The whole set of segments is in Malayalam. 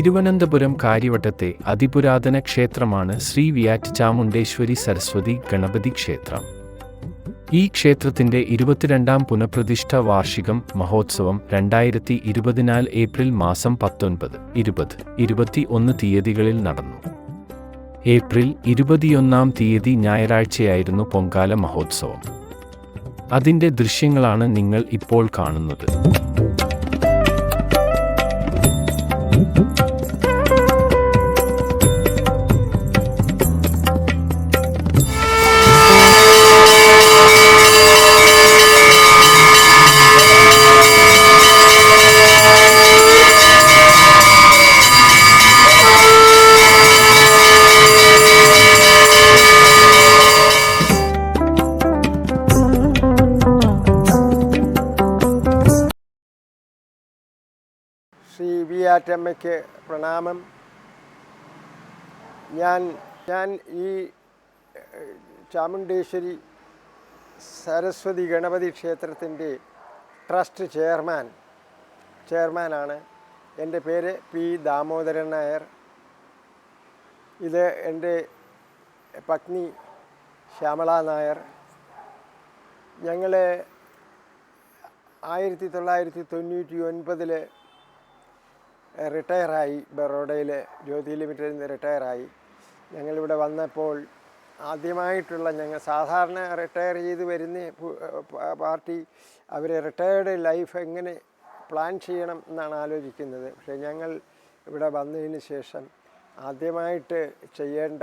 തിരുവനന്തപുരം കാര്യവട്ടത്തെ അതിപുരാതന ക്ഷേത്രമാണ് ശ്രീ വിയാറ്റ് ചാമുണ്ടേശ്വരി സരസ്വതി ഗണപതി ക്ഷേത്രം. ഈ ക്ഷേത്രത്തിന്റെ ഇരുപത്തിരണ്ടാം പുനഃപ്രതിഷ്ഠ വാർഷികം മഹോത്സവം രണ്ടായിരത്തി ഇരുപതിനാൽ ഏപ്രിൽ മാസം പത്തൊൻപത് ഇരുപത് ഇരുപത്തി ഒന്ന് തീയതികളിൽ നടന്നു. ഏപ്രിൽ ഇരുപത്തിയൊന്നാം തീയതി ഞായറാഴ്ചയായിരുന്നു പൊങ്കാല മഹോത്സവം. അതിന്റെ ദൃശ്യങ്ങളാണ് നിങ്ങൾ ഇപ്പോൾ കാണുന്നത്. വി പ്രണാമം. ഞാൻ ഞാൻ ഈ ചാമുണ്ടേശ്വരി സരസ്വതി ഗണപതി ക്ഷേത്രത്തിന്റെ ട്രസ്റ്റ് ചെയർമാൻ ചെയർമാനാണ്. എന്റെ പേര് പി ദാമോദരൻ നായർ. ഇത് എന്റെ പത്നി ശ്യാമള നായർ. ഞങ്ങൾ ആയിരത്തി തൊള്ളായിരത്തി തൊണ്ണൂറ്റി ഒൻപതിൽ റിട്ടയറായി ബറോഡയിലെ ജ്യോതി ലിമിറ്റഡിൽ നിന്ന് റിട്ടയറായി. ഞങ്ങളിവിടെ വന്നപ്പോൾ ആദ്യമായിട്ടുള്ള ഞങ്ങൾ സാധാരണ റിട്ടയർ ചെയ്ത് വരുന്ന പാർട്ടി അവർ റിട്ടയർഡ് ലൈഫ് എങ്ങനെ പ്ലാൻ ചെയ്യണം എന്നാണ് ആലോചിക്കുന്നത്. പക്ഷേ ഞങ്ങൾ ഇവിടെ വന്നതിന് ശേഷം ആദ്യമായിട്ട് ചെയ്യേണ്ട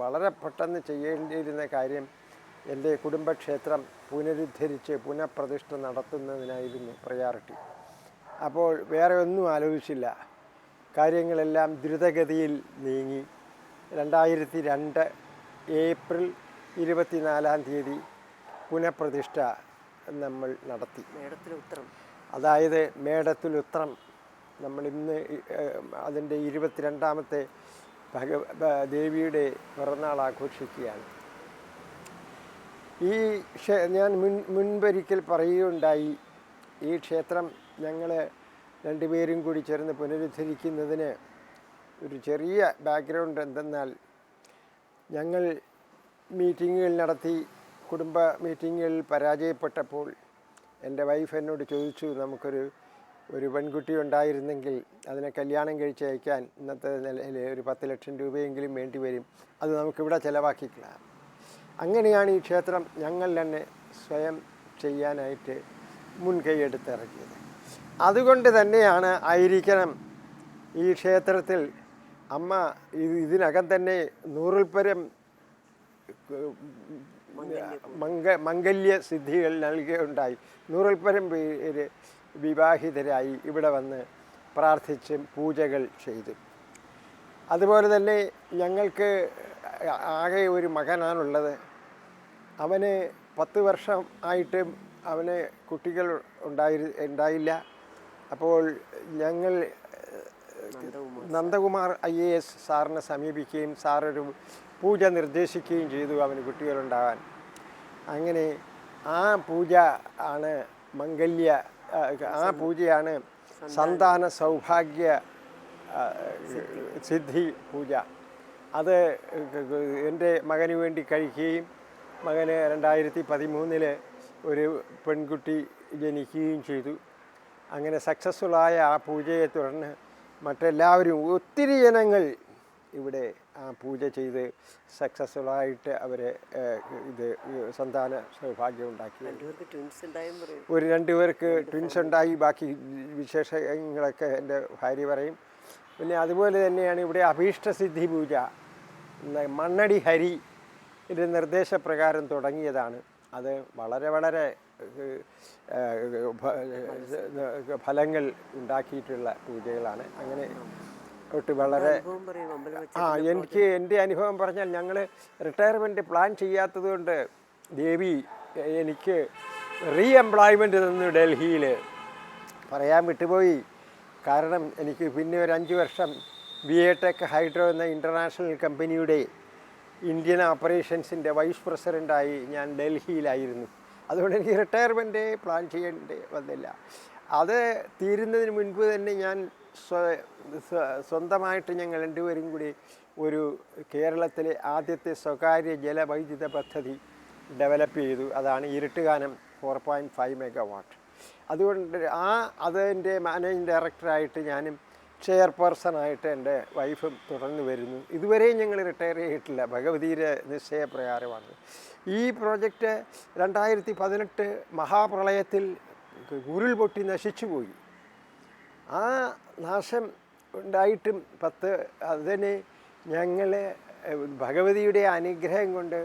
വളരെ പെട്ടെന്ന് ചെയ്യേണ്ടിയിരുന്ന കാര്യം എന്റെ കുടുംബക്ഷേത്രം പുനരുദ്ധരിച്ച് പുനഃപ്രതിഷ്ഠ നടത്തുന്നതിനായിരുന്നു പ്രയോറിറ്റി അപ്പോൾ വേറെ ഒന്നും ആലോചിച്ചില്ല. കാര്യങ്ങളെല്ലാം ദ്രുതഗതിയിൽ നീങ്ങി. രണ്ടായിരത്തി രണ്ട് ഏപ്രിൽ ഇരുപത്തിനാലാം തീയതി പുനഃപ്രതിഷ്ഠ നമ്മൾ നടത്തി. മേടത്തിൽ ഉത്തരം അതായത് മേടത്തിലുത്രം നമ്മൾ ഇന്ന് അതിന്റെ ഇരുപത്തിരണ്ടാമത്തെ ഭഗ ഭ- ദേവിയുടെ പിറന്നാൾ ആഘോഷിക്കുകയാണ്. ഈ ഞാൻ മുൻ മുൻപൊരിക്കൽ പറയുകയുണ്ടായി. ഈ ക്ഷേത്രം ഞങ്ങൾ രണ്ടുപേരും കൂടി ചേർന്ന് പുനരുദ്ധരിക്കുന്നതിന് ഒരു ചെറിയ ബാക്ക്ഗ്രൗണ്ട് എന്തെന്നാൽ ഞങ്ങൾ മീറ്റിങ്ങുകൾ നടത്തി കുടുംബ മീറ്റിങ്ങുകളിൽ പരാജയപ്പെട്ടപ്പോൾ എന്റെ വൈഫ് എന്നോട് ചോദിച്ചു നമുക്കൊരു ഒരു പെൺകുട്ടി ഉണ്ടായിരുന്നെങ്കിൽ അതിനെ കല്യാണം കഴിച്ച് അയക്കാൻ ഇന്നത്തെ നിലയിൽ ഒരു പത്ത് ലക്ഷം രൂപയെങ്കിലും വേണ്ടി വരും. അത് നമുക്കിവിടെ ചിലവാക്കിക്കളാം. അങ്ങനെയാണ് ഈ ക്ഷേത്രം ഞങ്ങൾ തന്നെ സ്വയം ചെയ്യാനായിട്ട് മുൻകൈയെടുത്തിറക്കിയത് അതുകൊണ്ട് തന്നെയാണ് ആയിരിക്കണം ഈ ക്ഷേത്രത്തിൽ. അമ്മ ഇത് ഇതിനകം തന്നെ നൂറിൽ പരം മംഗ മംഗല്യ സിദ്ധികൾ നൽകുകയുണ്ടായി നൂറിൽ പരം പേര് വിവാഹിതരായി ഇവിടെ വന്ന് പ്രാർത്ഥിച്ച് പൂജകൾ ചെയ്തു. അതുപോലെ തന്നെ ഞങ്ങൾക്ക് ആകെ ഒരു മകനാണുള്ളത്. അവന് പത്ത് വർഷം ആയിട്ട് അവന് കുട്ടികൾ ഉണ്ടായി ഉണ്ടായില്ല. അപ്പോൾ ഞങ്ങൾ നന്ദകുമാർ ഐ എ എസ് സാറിനെ സമീപിക്കുകയും സാറൊരു പൂജ നിർദ്ദേശിക്കുകയും ചെയ്തു അവന് കുട്ടികളുണ്ടാകാൻ അങ്ങനെ ആ പൂജ ആണ് മംഗല്യ ആ, ആ പൂജയാണ് സന്താന സൗഭാഗ്യ സിദ്ധി പൂജ. അത് എന്റെ മകന് വേണ്ടി കഴിക്കുകയും മകന് രണ്ടായിരത്തി പതിമൂന്നിൽ ഒരു പെൺകുട്ടി ജനിക്കുകയും ചെയ്തു. അങ്ങനെ സക്സസ്ഫുള്ളായ ആ പൂജയെ തുടർന്ന് മറ്റെല്ലാവരും ഒത്തിരി ജനങ്ങൾ ഇവിടെ ആ പൂജ ചെയ്ത് സക്സസ്ഫുള്ളായിട്ട് അവരെ ഇത് സന്താന സൗഭാഗ്യം ഉണ്ടാക്കി. ഒരു രണ്ടു പേർക്ക് ട്വിൻസ് ഉണ്ടായി. ബാക്കി വിശേഷങ്ങളൊക്കെ എന്റെ ഭാര്യ പറയും. പിന്നെ അതുപോലെ തന്നെയാണ് ഇവിടെ അഭീഷ്ടസിദ്ധി പൂജ. മണ്ണടി ഹരി ഇതിന്റെ നിർദ്ദേശപ്രകാരം തുടങ്ങിയതാണ്. അത് വളരെ വളരെ ഫലങ്ങൾ ഉണ്ടാക്കിയിട്ടുള്ള പൂജകളാണ്. അങ്ങനെ ഒട്ട് വളരെ ആ എനിക്ക് എന്റെ അനുഭവം പറഞ്ഞാൽ ഞങ്ങൾ റിട്ടയർമെന്റ് പ്ലാൻ ചെയ്യാത്തതുകൊണ്ട് ദേവി എനിക്ക് റീ എംപ്ലോയ്മെന്റ് തന്നു ഡൽഹിയിൽ പറയാൻ വിട്ടുപോയി. കാരണം എനിക്ക് പിന്നെ ഒരു അഞ്ച് വർഷം ബി എ ടെക് ഹൈഡ്രോ എന്ന ഇന്റർനാഷണൽ കമ്പനിയുടെ ഇന്ത്യൻ ഓപ്പറേഷൻസിന്റെ വൈസ് പ്രസിഡന്റായി ഞാൻ ഡൽഹിയിലായിരുന്നു. അതുകൊണ്ട് എനിക്ക് റിട്ടയർമെന്റ് പ്ലാൻ ചെയ്യേണ്ട വന്നില്ല. അത് തീരുന്നതിന് മുൻപ് തന്നെ ഞാൻ സ്വ- സ്വ- സ്വന്തമായിട്ട് ഞങ്ങൾ രണ്ടുപേരും കൂടി ഒരു കേരളത്തിലെ ആദ്യത്തെ സ്വകാര്യ ജലവൈദ്യുത പദ്ധതി ഡെവലപ്പ് ചെയ്തു. അതാണ് Iruttukanam four point five megawatt അതുകൊണ്ട് ആ അതിന്റെ മാനേജിങ് ഡയറക്ടറായിട്ട് ഞാനും ചെയർപേഴ്സണായിട്ട് എന്റെ വൈഫും തുടർന്ന് വരുന്നു. ഇതുവരെയും ഞങ്ങൾ റിട്ടയർ ചെയ്തിട്ടില്ല. ഭഗവതിയുടെ നിശ്ചയപ്രകാരമാണ്. ഈ പ്രോജക്റ്റ് രണ്ടായിരത്തി പതിനെട്ട് മഹാപ്രളയത്തിൽ ഉരുൾപൊട്ടി നശിച്ചുപോയി ആ നാശം ഉണ്ടായിട്ടും പത്ത് അതിന് ഞങ്ങൾ ഭഗവതിയുടെ അനുഗ്രഹം കൊണ്ട്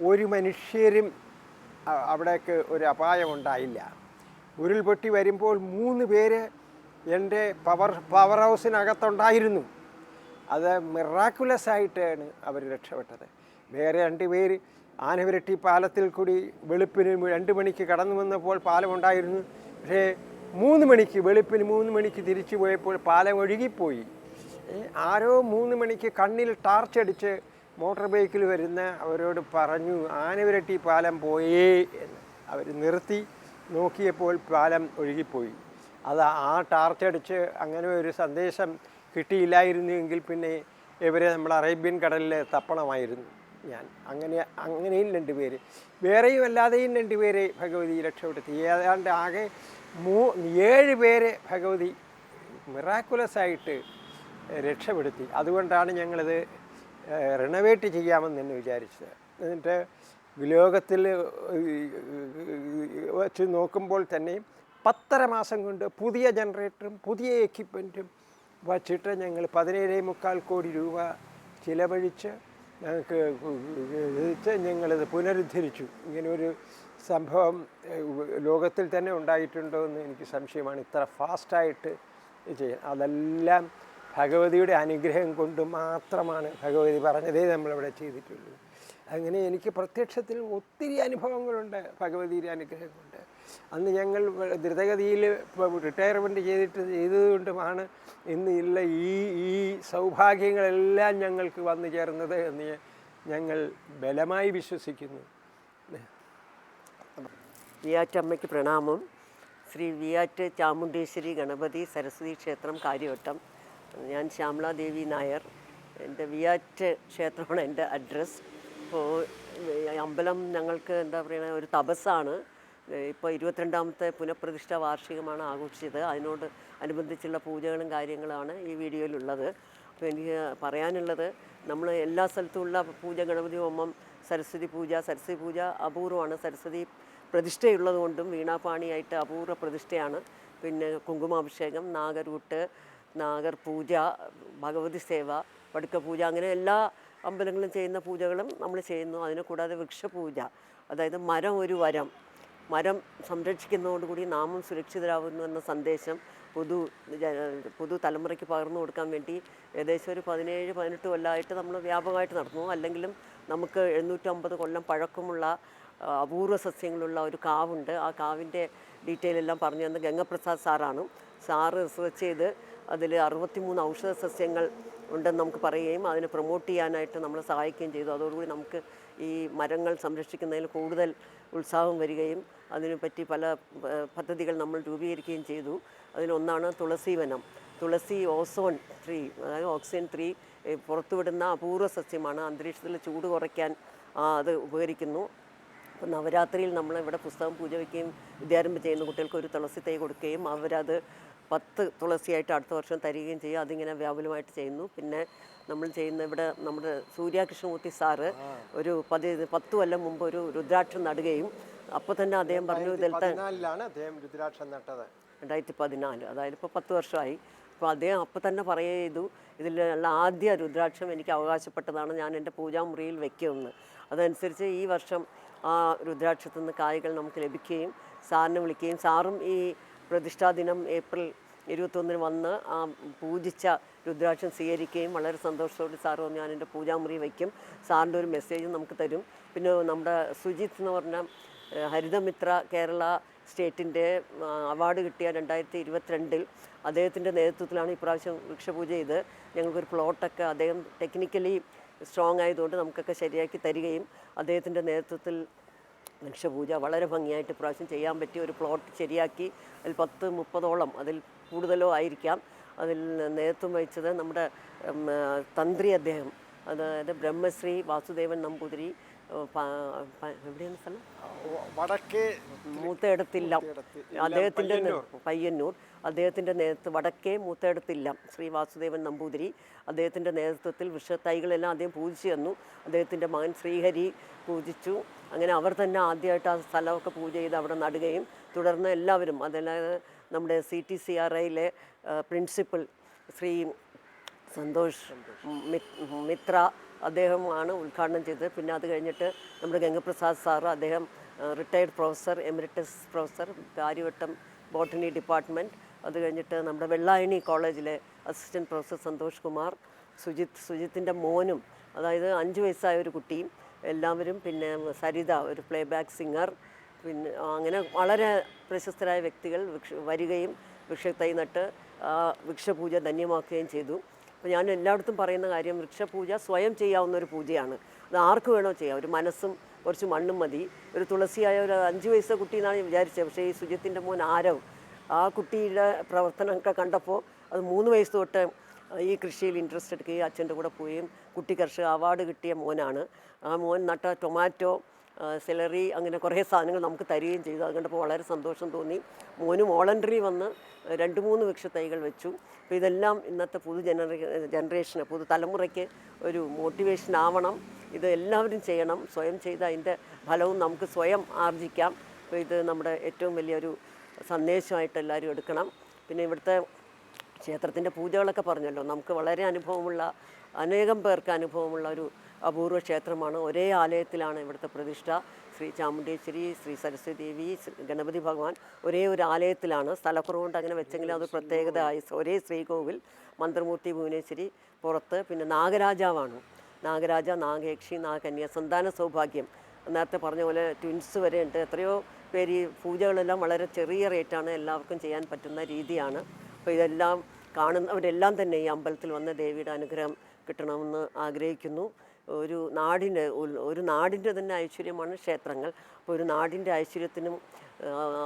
ഒരു മനുഷ്യരും അവിടേക്ക് ഒരു അപായമുണ്ടായില്ല ഉരുൾപൊട്ടി വരുമ്പോൾ മൂന്ന് പേര് എന്റെ പവർ പവർ ഹൗസിനകത്തുണ്ടായിരുന്നു. അത് മിറാക്കുലസ് ആയിട്ടാണ് അവർ രക്ഷപ്പെട്ടത്. വേറെ രണ്ട് പേര് ആനവിരട്ടി പാലത്തിൽ കൂടി വെളുപ്പിന് രണ്ട് മണിക്ക് കടന്നു വന്നപ്പോൾ പാലമുണ്ടായിരുന്നു. പക്ഷേ മൂന്ന് മണിക്ക് വെളുപ്പിന് മൂന്ന് മണിക്ക് തിരിച്ചു പോയപ്പോൾ പാലം ഒഴുകിപ്പോയി ആരോ മൂന്ന് മണിക്ക് കണ്ണിൽ ടാർച്ച് അടിച്ച് മോട്ടോർ ബൈക്കിൽ വരുന്ന അവരോട് പറഞ്ഞു ആനവിരട്ടി പാലം പോയേ എന്ന്. അവർ നിർത്തി. നോക്കിയപ്പോൾ പാലം ഒഴുകിപ്പോയി. അത് ആ ടാർച്ച് അടിച്ച് അങ്ങനെ ഒരു സന്ദേശം കിട്ടിയില്ലായിരുന്നുവെങ്കിൽ പിന്നെ ഇവരെ നമ്മൾ അറേബ്യൻ കടലിൽ തപ്പണമായിരുന്നു. ഞാൻ. അങ്ങനെ അങ്ങനെയും രണ്ട് പേര്. വേറെയും അല്ലാതെയും രണ്ട് പേരെ ഭഗവതി രക്ഷപ്പെടുത്തി. ഏതാണ്ട് ആകെ മൂ ഏഴ് പേരെ ഭഗവതി മിറാക്കുലസായിട്ട് രക്ഷപ്പെടുത്തി. അതുകൊണ്ടാണ് ഞങ്ങളിത് റിനോവേറ്റ് ചെയ്യാമെന്ന് തന്നെ വിചാരിച്ചത്. എന്നിട്ട് ലോകത്തിൽ വെച്ച് നോക്കുമ്പോൾ തന്നെ പത്തര മാസം കൊണ്ട് പുതിയ ജനറേറ്ററും പുതിയ എക്യുപ്മെന്റും വച്ചിട്ട് ഞങ്ങൾ പതിനേഴേ മുക്കാൽ കോടി രൂപ ചിലവഴിച്ച് ഞങ്ങൾക്ക് ഞങ്ങളിത് പുനരുദ്ധരിച്ചു. ഇങ്ങനെ ഒരു സംഭവം ലോകത്തിൽ തന്നെ ഉണ്ടായിട്ടുണ്ടോ എന്ന് എനിക്ക് സംശയമാണ്. ഇത്ര ഫാസ്റ്റായിട്ട് ചെയ്യാൻ. അതെല്ലാം ഭഗവതിയുടെ അനുഗ്രഹം കൊണ്ട് മാത്രമാണ് ഭഗവതി പറഞ്ഞതേ നമ്മളിവിടെ ചെയ്തിട്ടുള്ളൂ. അങ്ങനെ എനിക്ക് പ്രത്യക്ഷത്തിൽ ഒത്തിരി അനുഭവങ്ങളുണ്ട് ഭഗവതിയുടെ അനുഗ്രഹം കൊണ്ട്. അന്ന് ഞങ്ങൾ ദ്രുതഗതിയിൽ റിട്ടയർമെന്റ് ചെയ്തിട്ട് ചെയ്തതുകൊണ്ടുമാണ് ഇന്ന് ഇല്ല ഈ ഈ സൗഭാഗ്യങ്ങളെല്ലാം ഞങ്ങൾക്ക് വന്നു ചേർന്നത് എന്ന് ഞങ്ങൾ ബലമായി വിശ്വസിക്കുന്നു. വിയാറ്റമ്മയ്ക്ക് പ്രണാമം. ശ്രീ വിയാറ്റ് ചാമുണ്ടേശ്വരി ഗണപതി സരസ്വതി ക്ഷേത്രം കാര്യവട്ടം. ഞാൻ ശ്യാമളാദേവി നായർ. എന്റെ വിയാറ്റ് ക്ഷേത്രമാണ് എന്റെ അഡ്രസ്സ്. അപ്പോൾ അമ്പലം ഞങ്ങൾക്ക് എന്താ പറയുക ഒരു തപസ്സാണ്. ഇപ്പോൾ ഇരുപത്തിരണ്ടാമത്തെ പുനഃപ്രതിഷ്ഠ വാർഷികമാണ് ആഘോഷിച്ചത്. അതിനോട് അനുബന്ധിച്ചുള്ള പൂജകളും കാര്യങ്ങളാണ് ഈ വീഡിയോയിലുള്ളത്. അപ്പോൾ എനിക്ക് പറയാനുള്ളത് നമ്മൾ എല്ലാ സ്ഥലത്തുമുള്ള പൂജ ഗണപതി ഹോമം സരസ്വതി പൂജ സരസ്വതി പൂജ അപൂർവമാണ്. സരസ്വതി പ്രതിഷ്ഠയുള്ളതുകൊണ്ടും വീണാപാണിയായിട്ട് അപൂർവ പ്രതിഷ്ഠയാണ്. പിന്നെ കുങ്കുമാഭിഷേകം നാഗരൂട്ട് നാഗർ പൂജ ഭഗവതി സേവ പടുക്ക പൂജ അങ്ങനെ എല്ലാ അമ്പലങ്ങളും ചെയ്യുന്ന പൂജകളും നമ്മൾ ചെയ്യുന്നു. അതിനെ കൂടാതെ വൃക്ഷപൂജ അതായത് മരം ഒരു വരം മരം സംരക്ഷിക്കുന്നതോടുകൂടി നാമും സുരക്ഷിതരാകുന്നു എന്ന സന്ദേശം പുതു പുതു തലമുറയ്ക്ക് പകർന്നു കൊടുക്കാൻ വേണ്ടി ഏകദേശം ഒരു പതിനേഴ് പതിനെട്ട് കൊല്ലമായിട്ട് നമ്മൾ വ്യാപകമായിട്ട് നടന്നു. അല്ലെങ്കിലും നമുക്ക് എഴുന്നൂറ്റമ്പത് കൊല്ലം പഴക്കമുള്ള അപൂർവ സസ്യങ്ങളുള്ള ഒരു കാവുണ്ട്. ആ കാവിന്റെ ഡീറ്റെയിൽ എല്ലാം പറഞ്ഞു തന്ന ഗംഗപ്രസാദ് സാറാണ്. സാറ് റിസർച്ച് ചെയ്ത് അതിൽ അറുപത്തിമൂന്ന് ഔഷധ സസ്യങ്ങൾ ഉണ്ടെന്ന് നമുക്ക് പറയുകയും അതിനെ പ്രൊമോട്ട് ചെയ്യാനായിട്ട് നമ്മളെ സഹായിക്കുകയും ചെയ്തു. അതോടുകൂടി നമുക്ക് ഈ മരങ്ങൾ സംരക്ഷിക്കുന്നതിൽ കൂടുതൽ ഉത്സാഹം വരികയും അതിനെപ്പറ്റി പല പദ്ധതികൾ നമ്മൾ രൂപീകരിക്കുകയും ചെയ്തു. അതിലൊന്നാണ് തുളസി വനം. തുളസി ഓസോൺ ത്രീ അതായത് ഓക്സിജൻ ത്രീ പുറത്തുവിടുന്ന അപൂർവ സസ്യമാണ്. അന്തരീക്ഷത്തിൽ ചൂട് കുറയ്ക്കാൻ അത് ഉപകരിക്കുന്നു. അപ്പോൾ നവരാത്രിയിൽ നമ്മൾ ഇവിടെ പുസ്തകം പൂജ വയ്ക്കുകയും വിദ്യാരംഭം ചെയ്യുന്ന കുട്ടികൾക്ക് ഒരു തുളസി തൈ കൊടുക്കുകയും അവരത് പത്ത് തുളസിയായിട്ട് അടുത്ത വർഷം തരികയും ചെയ്യും. അതിങ്ങനെ വ്യാപുലമായിട്ട് ചെയ്യുന്നു. പിന്നെ നമ്മൾ ചെയ്യുന്ന ഇവിടെ നമ്മുടെ സൂര്യ സൂര്യാകൃഷ്ണമൂർത്തി സാറ് ഒരു പതി പത്ത് കൊല്ലം മുമ്പ് ഒരു രുദ്രാക്ഷം നടുകയും അപ്പോൾ തന്നെ അദ്ദേഹം പറഞ്ഞു പതിനാലിലാണ് അദ്ദേഹം രുദ്രാക്ഷം നട്ടത്. രണ്ടായിരത്തി പതിനാല്. അതായത് ഇപ്പോൾ പത്ത് വർഷമായി. അപ്പോൾ അദ്ദേഹം അപ്പോൾ തന്നെ പറയുക ചെയ്തു ഇതിലുള്ള ആദ്യ രുദ്രാക്ഷം എനിക്ക് അവകാശപ്പെട്ടതാണ് ഞാൻ എന്റെ പൂജാമുറിയിൽ വെക്കുമെന്ന്. അതനുസരിച്ച് ഈ വർഷം ആ രുദ്രാക്ഷത്തിൽ നിന്ന് കായ്കൾ നമുക്ക് ലഭിക്കുകയും സാറിനെ വിളിക്കുകയും സാറും ഈ പ്രതിഷ്ഠാദിനം ഏപ്രിൽ ഇരുപത്തൊന്നിന് വന്ന് ആ പൂജിച്ച രുദ്രാക്ഷം സ്വീകരിക്കുകയും വളരെ സന്തോഷത്തോടെ സാറ് ഞാൻ എന്റെ പൂജാമുറി വയ്ക്കും സാറിന്റെ ഒരു മെസ്സേജ് നമുക്ക് തരും. പിന്നെ നമ്മുടെ സുജിത്ത് എന്ന് പറഞ്ഞ ഹരിതമിത്ര കേരള സ്റ്റേറ്റിന്റെ അവാർഡ് കിട്ടിയ രണ്ടായിരത്തി ഇരുപത്തിരണ്ടിൽ അദ്ദേഹത്തിന്റെ നേതൃത്വത്തിലാണ് ഇപ്രാവശ്യം വൃക്ഷപൂജ ചെയ്ത്. ഞങ്ങൾക്കൊരു പ്ലോട്ടൊക്കെ അദ്ദേഹം ടെക്നിക്കലി സ്ട്രോങ് ആയതുകൊണ്ട് നമുക്കൊക്കെ ശരിയാക്കി തരികയും അദ്ദേഹത്തിന്റെ നേതൃത്വത്തിൽ വൃക്ഷപൂജ വളരെ ഭംഗിയായിട്ട് ഇപ്രാവശ്യം ചെയ്യാൻ പറ്റിയ ഒരു പ്ലോട്ട് ശരിയാക്കി. അതിൽ പത്ത് മുപ്പതോളം അതിൽ കൂടുതലോ ആയിരിക്കാം. അതിൽ നേതൃത്വം വഹിച്ചത് നമ്മുടെ തന്ത്രി അദ്ദേഹം. അതായത് ബ്രഹ്മശ്രീ വാസുദേവൻ നമ്പൂതിരി എവിടെയാണ് സ്ഥലം? വടക്കേ മൂത്തേടത്തില്ല. അദ്ദേഹത്തിന്റെ പയ്യന്നൂർ. അദ്ദേഹത്തിന്റെ നേതൃത്വം വടക്കേ മൂത്തേടത്തില്ല. ശ്രീ വാസുദേവൻ നമ്പൂതിരി. അദ്ദേഹത്തിന്റെ നേതൃത്വത്തിൽ വൃക്ഷത്തൈകളെല്ലാം അദ്ദേഹം പൂജിച്ചു തന്നു. അദ്ദേഹത്തിന്റെ മകൻ ശ്രീഹരി പൂജിച്ചു. അങ്ങനെ അവർ തന്നെ ആദ്യമായിട്ട് ആ സ്ഥലമൊക്കെ പൂജ ചെയ്ത് അവിടെ നടുകയും തുടർന്ന് എല്ലാവരും അതല്ലാതെ നമ്മുടെ സി ടി സി ആർ ഐയിലെ പ്രിൻസിപ്പൽ ശ്രീ സന്തോഷ് മിത്ര അദ്ദേഹമാണ് ഉദ്ഘാടനം ചെയ്തത്. പിന്നെ അത് കഴിഞ്ഞിട്ട് നമ്മുടെ ഗംഗപ്രസാദ് സാറ് അദ്ദേഹം retired professor emeritus professor Karyavattom botany department അത് കഴിഞ്ഞിട്ട് നമ്മുടെ വെള്ളായണി കോളേജിലെ അസിസ്റ്റന്റ് പ്രൊഫസർ സന്തോഷ് കുമാർ സുജിത്ത് സുജിത്തിന്റെ മോനും അതായത് അഞ്ച് വയസ്സായ ഒരു കുട്ടിയും എല്ലാവരും പിന്നെ സരിത ഒരു പ്ലേ ബാക്ക് സിംഗർ പിന്നെ അങ്ങനെ വളരെ പ്രശസ്തരായ വ്യക്തികൾ വരികയും വൃക്ഷത്തൈ നട്ട് ആ വൃക്ഷപൂജ ധന്യമാക്കുകയും ചെയ്തു. അപ്പോൾ ഞാൻ എല്ലായിടത്തും പറയുന്ന കാര്യം വൃക്ഷപൂജ സ്വയം ചെയ്യാവുന്ന ഒരു പൂജയാണ്. അത് ആർക്ക് വേണോ ചെയ്യാം. ഒരു മനസ്സും കുറച്ച് മണ്ണും മതി. ഒരു തുളസിയായ ഒരു അഞ്ച് വയസ്സ് കുട്ടി എന്നാണ് ഞാൻ വിചാരിച്ചത്. പക്ഷേ ഈ സുജിത്തിന്റെ മോൻ ആരവ്. ആ കുട്ടിയുടെ പ്രവർത്തനമൊക്കെ കണ്ടപ്പോൾ അത് മൂന്ന് വയസ്സ് തൊട്ട് ഈ കൃഷിയിൽ ഇൻട്രസ്റ്റ് എടുക്കുകയും അച്ഛന്റെ കൂടെ പോവുകയും കുട്ടി കർഷക അവാർഡ് കിട്ടിയ മോനാണ്. ആ മോൻ നട്ട ടൊമാറ്റോ സെലറി അങ്ങനെ കുറേ സാധനങ്ങൾ നമുക്ക് തരികയും ചെയ്തു. അത് കണ്ടപ്പോൾ വളരെ സന്തോഷം തോന്നി. മോനും വോളണ്ടറി വന്ന് രണ്ട് മൂന്ന് വൃക്ഷ തൈകൾ വെച്ചു. അപ്പോൾ ഇതെല്ലാം ഇന്നത്തെ പുതു ജനറേ ജനറേഷന് പുതു തലമുറയ്ക്ക് ഒരു മോട്ടിവേഷൻ ആവണം. ഇത് എല്ലാവരും ചെയ്യണം. സ്വയം ചെയ്ത് അതിന്റെ ഫലവും നമുക്ക് സ്വയം ആർജിക്കാം. അപ്പോൾ ഇത് നമ്മുടെ ഏറ്റവും വലിയൊരു സന്ദേശമായിട്ട് എല്ലാവരും എടുക്കണം. പിന്നെ ഇവിടുത്തെ ക്ഷേത്രത്തിന്റെ പൂജകളൊക്കെ പറഞ്ഞല്ലോ. നമുക്ക് വളരെ അനുഭവമുള്ള അനേകം പേർക്ക് അനുഭവമുള്ള ഒരു അപൂർവ ക്ഷേത്രമാണ്. ഒരേ ആലയത്തിലാണ് ഇവിടുത്തെ പ്രതിഷ്ഠ. ശ്രീ ചാമുണ്ടേശ്വരി ശ്രീ സരസ്വതി ദേവി ഗണപതി ഭഗവാൻ ഒരേ ഒരു ആലയത്തിലാണ്. സ്ഥലക്കുറവുകൊണ്ട് അങ്ങനെ വെച്ചെങ്കിലും അത് പ്രത്യേകത ആയി. ഒരേ ശ്രീകോവിൽ മന്ത്രമൂർത്തി ഭുവനേശ്വരി പുറത്ത്. പിന്നെ നാഗരാജാവാണ്. നാഗരാജ നാഗേക്ഷി നാഗകന്യ സന്താന സൗഭാഗ്യം. നേരത്തെ പറഞ്ഞ പോലെ ട്വിൻസ് വരെ ഉണ്ട്. എത്രയോ പേര് ഈ പൂജകളെല്ലാം വളരെ ചെറിയ റേറ്റാണ് എല്ലാവർക്കും ചെയ്യാൻ പറ്റുന്ന രീതിയാണ്. അപ്പോൾ ഇതെല്ലാം കാണുന്നവരെല്ലാം തന്നെ ഈ അമ്പലത്തിൽ വന്ന് ദേവിയുടെ അനുഗ്രഹം കിട്ടണമെന്ന് ആഗ്രഹിക്കുന്നു. ഒരു നാടിന്റെ ഒരു നാടിന്റെ തന്നെ ഐശ്വര്യമാണ് ക്ഷേത്രങ്ങൾ. അപ്പോൾ ഒരു നാടിന്റെ ഐശ്വര്യത്തിനും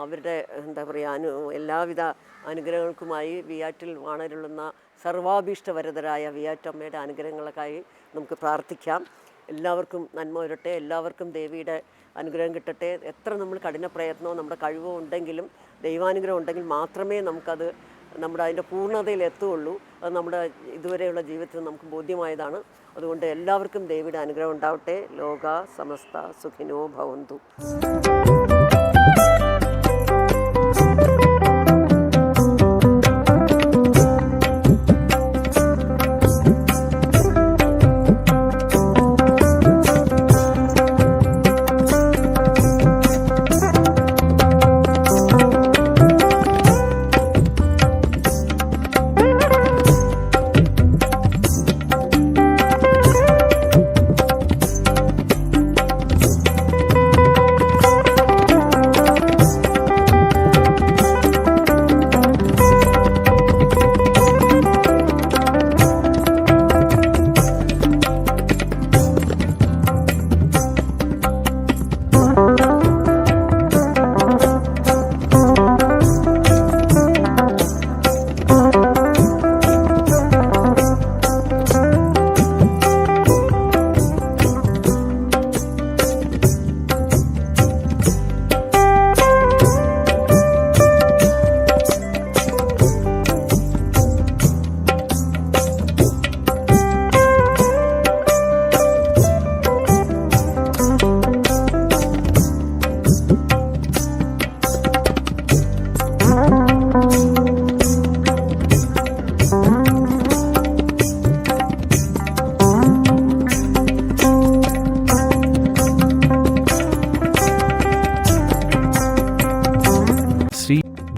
അവരുടെ എന്താ പറയുക അനു എല്ലാവിധ അനുഗ്രഹങ്ങൾക്കുമായി വിയാറ്റിൽ വാണരുളുന്ന സർവാഭീഷ്ടവരതരായ വിയാറ്റമ്മയുടെ അനുഗ്രഹങ്ങൾക്കായി നമുക്ക് പ്രാർത്ഥിക്കാം. എല്ലാവർക്കും നന്മ വരട്ടെ. എല്ലാവർക്കും ദേവിയുടെ അനുഗ്രഹം കിട്ടട്ടെ. എത്ര നമ്മൾ കഠിന പ്രയത്നമോ നമ്മുടെ കഴിവോ ഉണ്ടെങ്കിലും ദൈവാനുഗ്രഹം ഉണ്ടെങ്കിൽ മാത്രമേ നമുക്കത് നമ്മുടെ അതിന്റെ പൂർണതയിൽ എത്തുകയുള്ളൂ. അത് നമ്മുടെ ഇതുവരെയുള്ള ജീവിതത്തിൽ നമുക്ക് ബോധ്യമായതാണ്. അതുകൊണ്ട് എല്ലാവർക്കും ദേവിയുടെ അനുഗ്രഹം ഉണ്ടാവട്ടെ. ലോക സമസ്ത സുഖിനോ ഭവന്തു.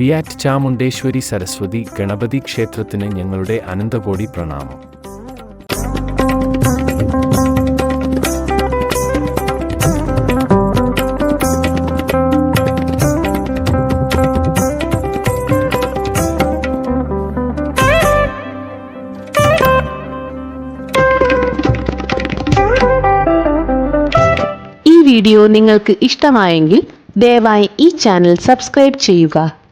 ശ്രീ വിയാറ്റ് ചാമുണ്ടേശ്വരി സരസ്വതി ഗണപതി ക്ഷേത്രത്തിന് ഞങ്ങളുടെ അനന്തകോടി പ്രണാമം. വീഡിയോ നിങ്ങൾക്ക് ഇഷ്ടമായെങ്കിൽ ദയവായി ഈ ചാനൽ സബ്സ്ക്രൈബ് ചെയ്യുക.